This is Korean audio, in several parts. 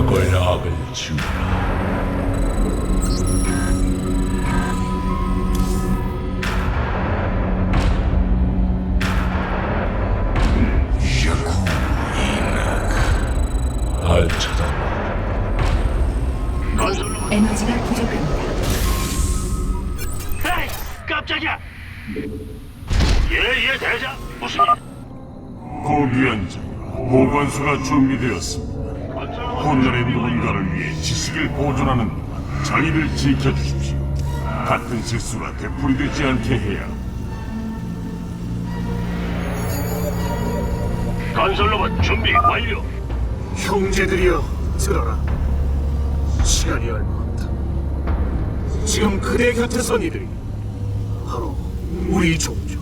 악을 악을 지우라. 날 에너지가 부족합니다. 에이, 깜짝이야. 예예 대장 무슨 일? 고귀한 보관소가 준비되었습니다. 지켜주십시오. 같은 실수가 되풀이되지 않게 해야. 건설로봇 준비 완료. 형제들이여 들어라. 시간이 얼마 없다. 지금 그대 곁에 선 이들이 바로 우리 종족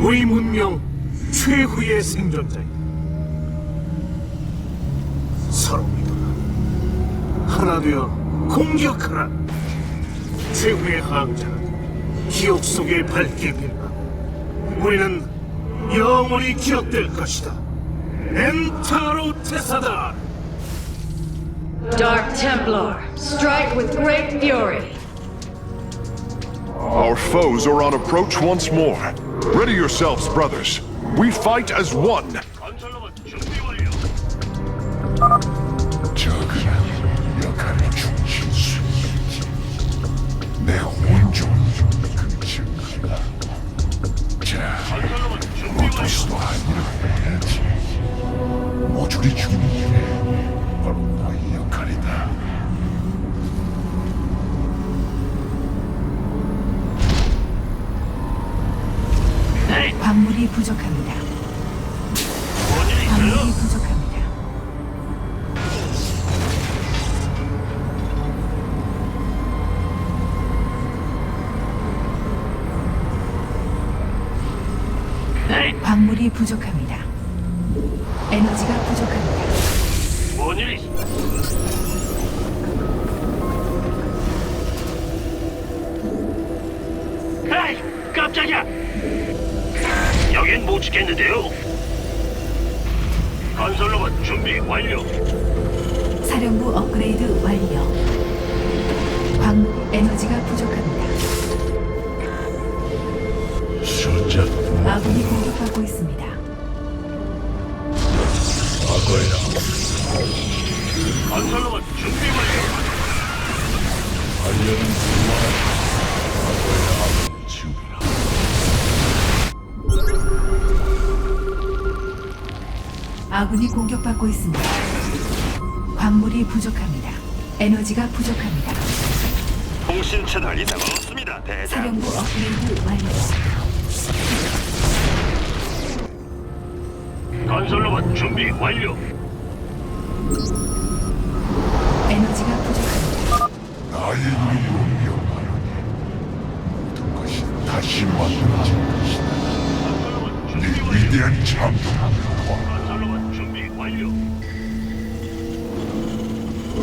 우리 문명 최후의 생존자이다. 서로 믿어라 하나 되어 공격하라 최후의 항자는 기억 속에 밝게 빛나 우리는 영원히 기억될 것이다 엔타로 테사다 Dark Templar, strike with great fury. Our foes are on approach once more. Ready yourselves, brothers. We fight as one. 준비 완료. 사령부 업그레이드 완료. 광물 에너지가 부족합니다. 공격받고 있습니다. 광물이 부족합니다. 에너지가 부족합니다. 통신 채널 이상 없습니다, 대장. 사령부 업그레이드 완료. 건설로봇 준비 완료. 에너지가 부족합니다. 나의 이름으로 명하노니 모든 것이 다시 만들어질 것이다. 건설로봇 네 준비 완료. 위대한 창조를 봐. 건설로봇 준비 완료.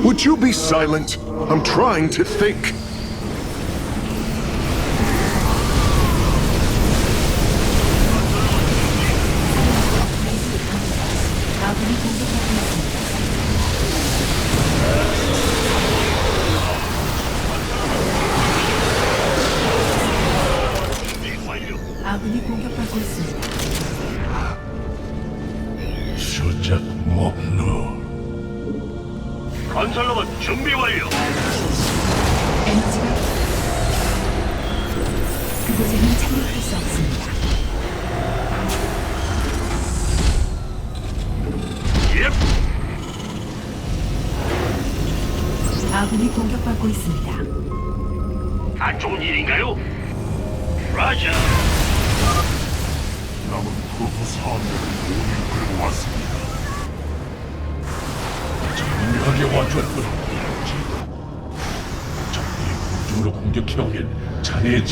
Would you be silent? I'm trying to think. 아군이 공격받고 있습니다. 목루 건설로봇 준비 완료.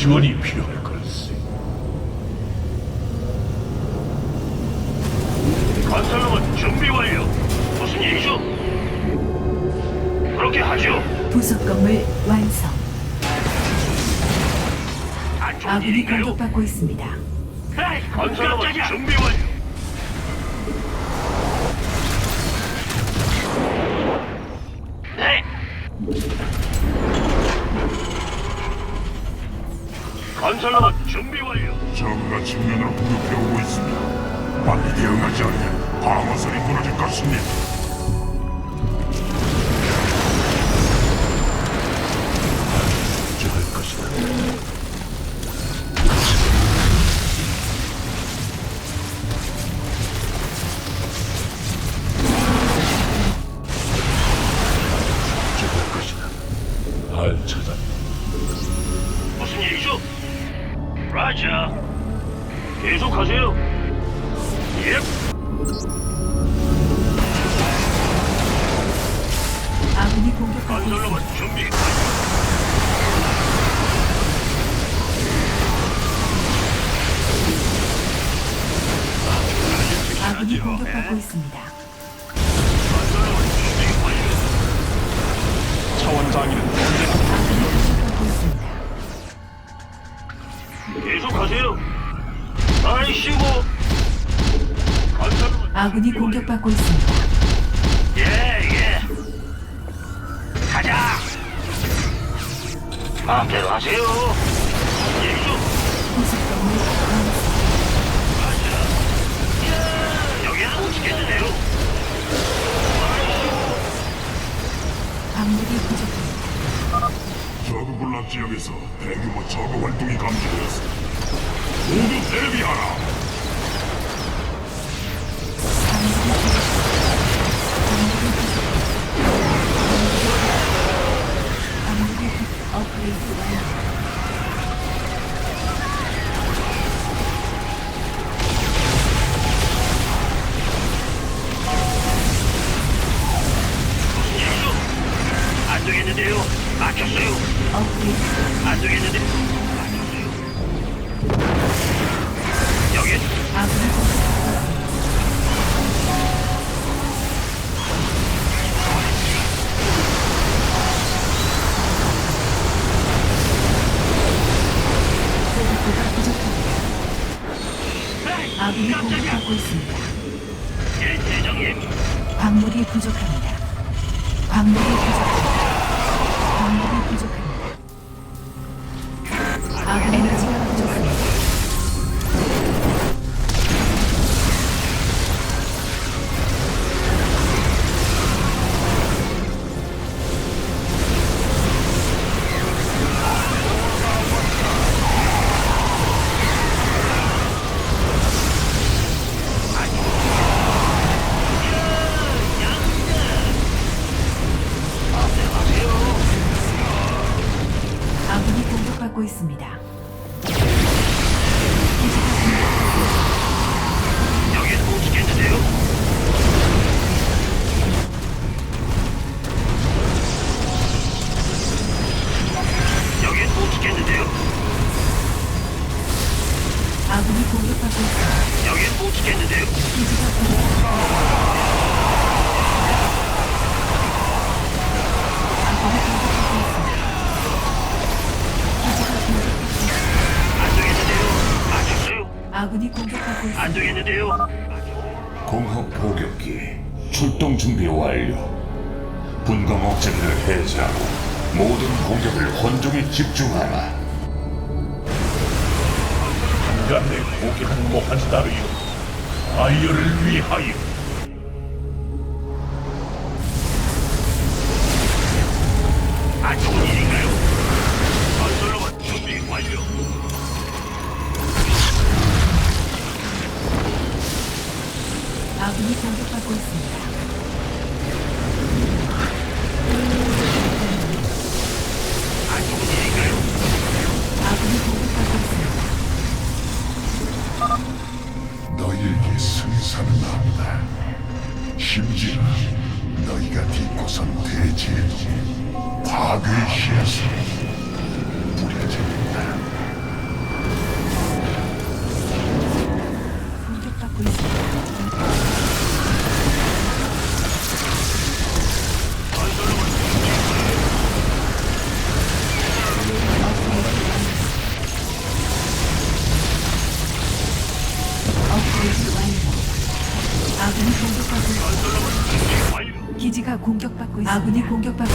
지원이 필요할 걸세. 건설로봇 준비 완료. 무슨 일이죠? 그렇게 하죠. 부속 건물 완성. 안 좋은 아군이 일인가요? 공격받고 있습니다. 건설로봇 준비 완료. 조심해. 아군이 공격받고 있습니다. 예, 예. 가자. 마음대로 하세요. 예, 예. 지역에서 대규모 저그 활동이 감지되었어. 모두 대비하라. 안 되겠는데요? 맞췄어요. 안 되겠는데? 결정했는데요. 공허 포격기 출동 준비 완료. 분광 억제기를 해제하고 모든 공격을 헌종에 집중하라. 인간의 고귀한 뭐 모한 따르여 아이어를 위하여 아군이 공격받고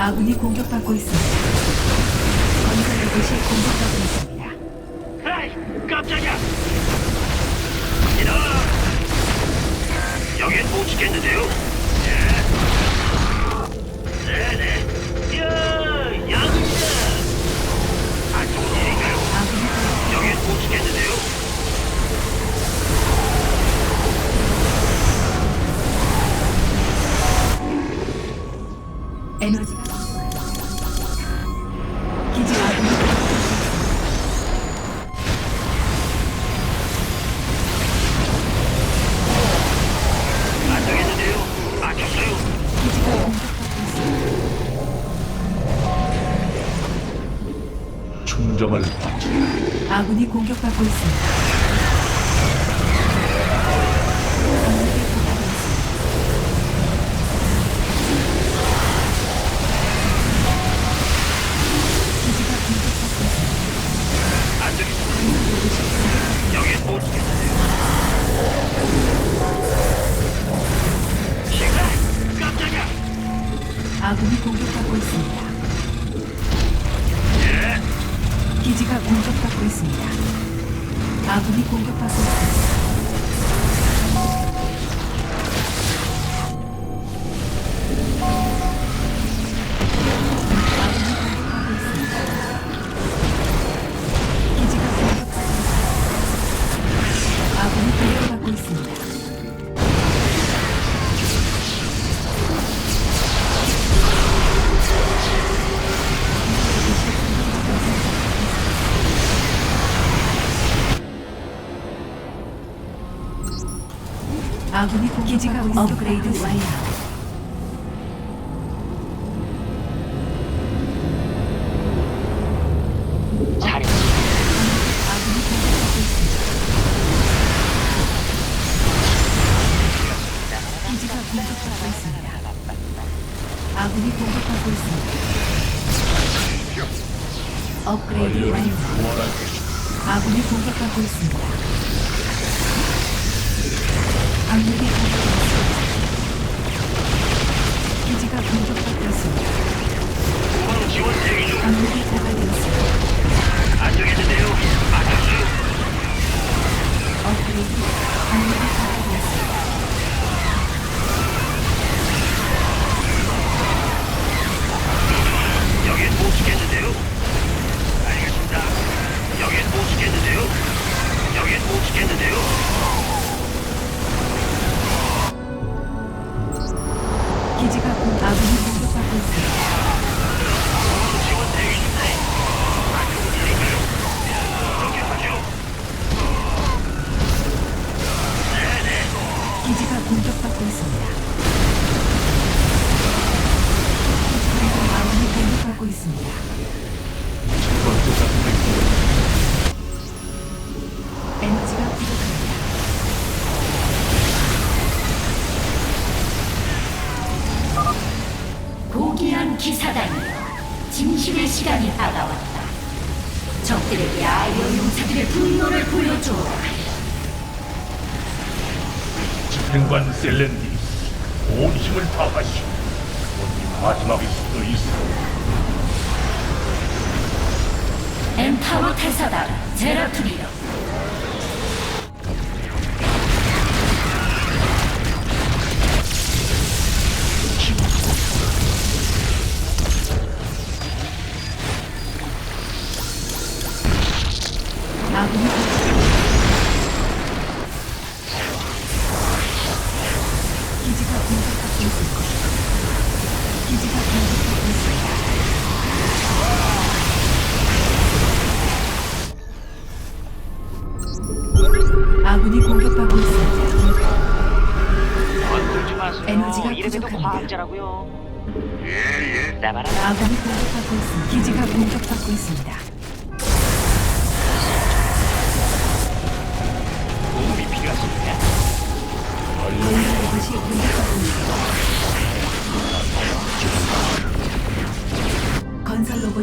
아군이 공격받고 있습니다. 건설 로봇이 공격받고 있습니다. 에이, 깜짝이야. 이런. 여긴 못 지켰는데요. 예. 네네. 야, 야근이다. 아, 좋은 일인가요? 아군이 여긴 못 지켰는데요. 에너지가 충정을 아군이 공격받고 있습니다. 기지가 업그레이드 완료. 아군이 공격받고 있습니다. 기지가 공격받고 있습니다. 아군이 공격받고 있습니다. 업그레이드 완료. 아군이 공격받고 있습니다. 아군이 고갈되었습니다. 여긴 못. 알겠습니다. 여긴 못 지켰는데요. 기지가 공 아군이 공격받고 있습니다.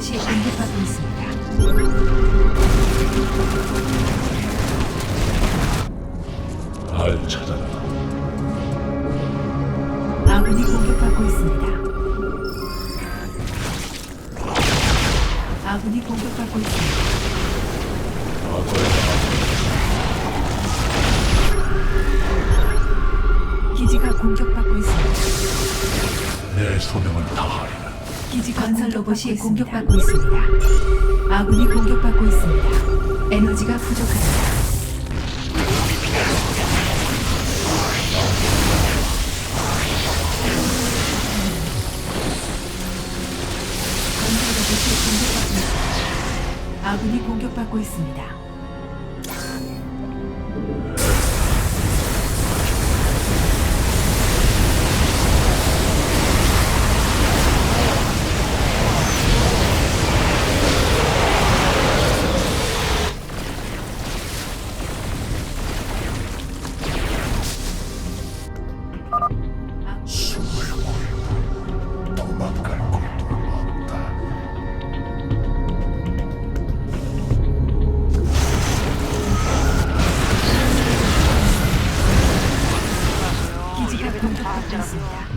아군이 공격받고 있습니다. 날 찾아라. 아군이 공격받고 있습니다. 아군이 공격받고 있습니다. 로봇이 공격받고 있습니다. 아군이 공격받고 있습니다. 에너지가 부족합니다. 아군이 공격받고 있습니다. 기지가 공격받고 있습니다.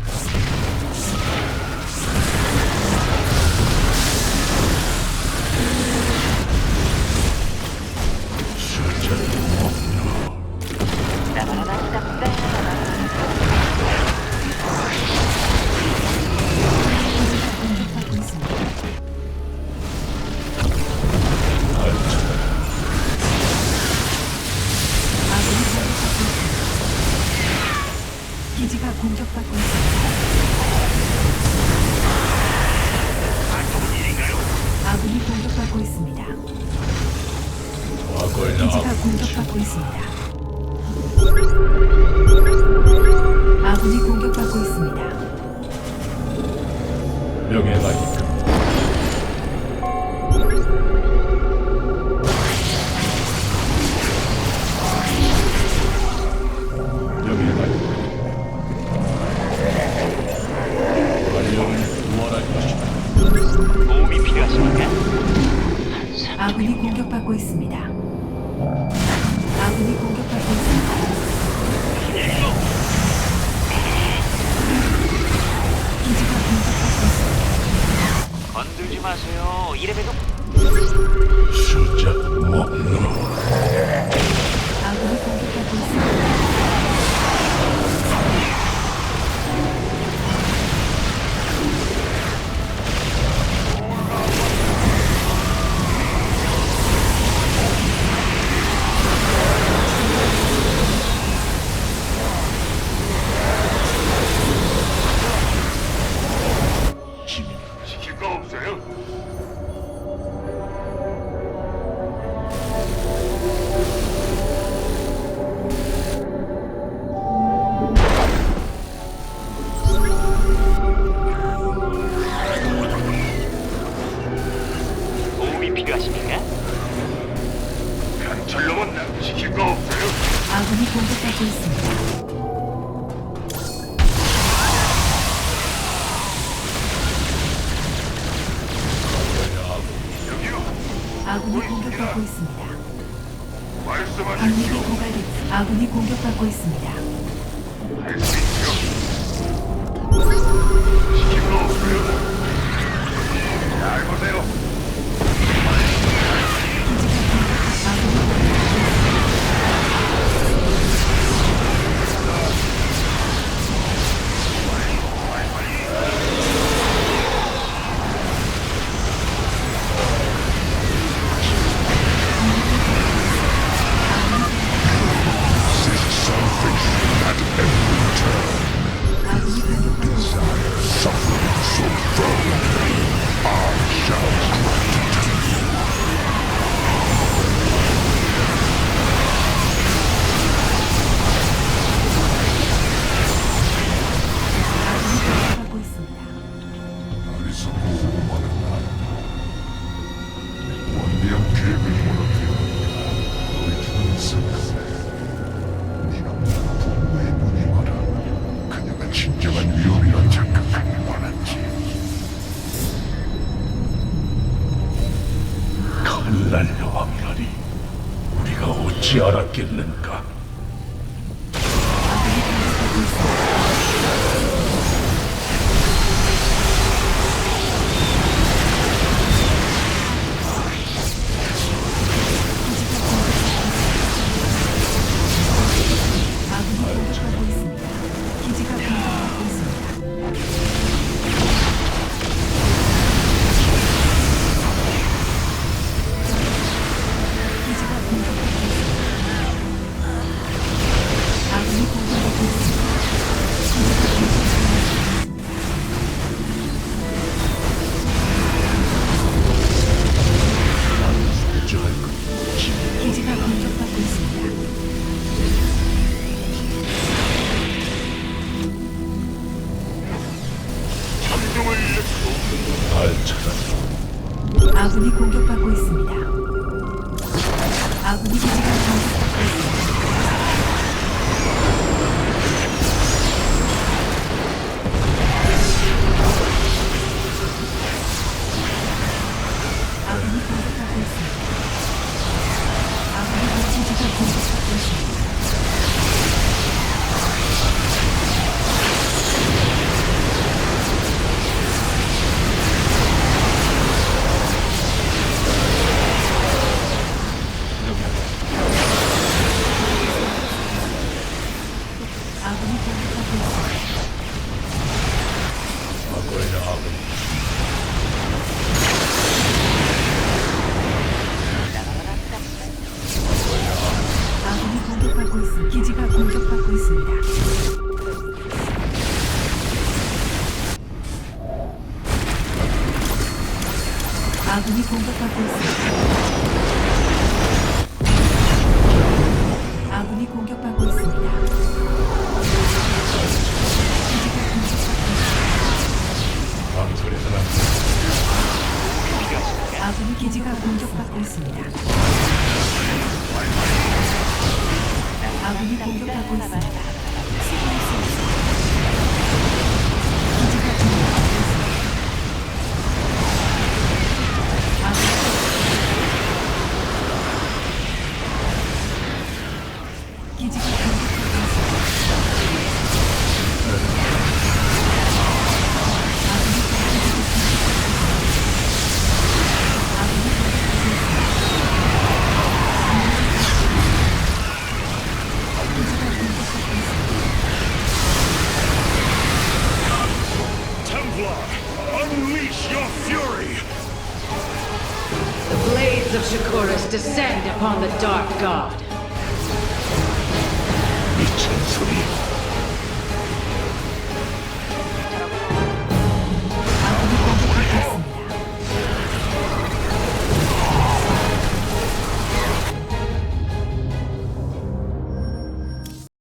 아군이 공격받고 있습니다. 방력이 말씀하십시오. 아군이 공격받고 있습니다. 할 수 있죠. 시킨 잘 보세요. 啊，无敌。 있습니다. 기지가 공격받고 있습니다. 아군이 공격받고 있습니다. 기지가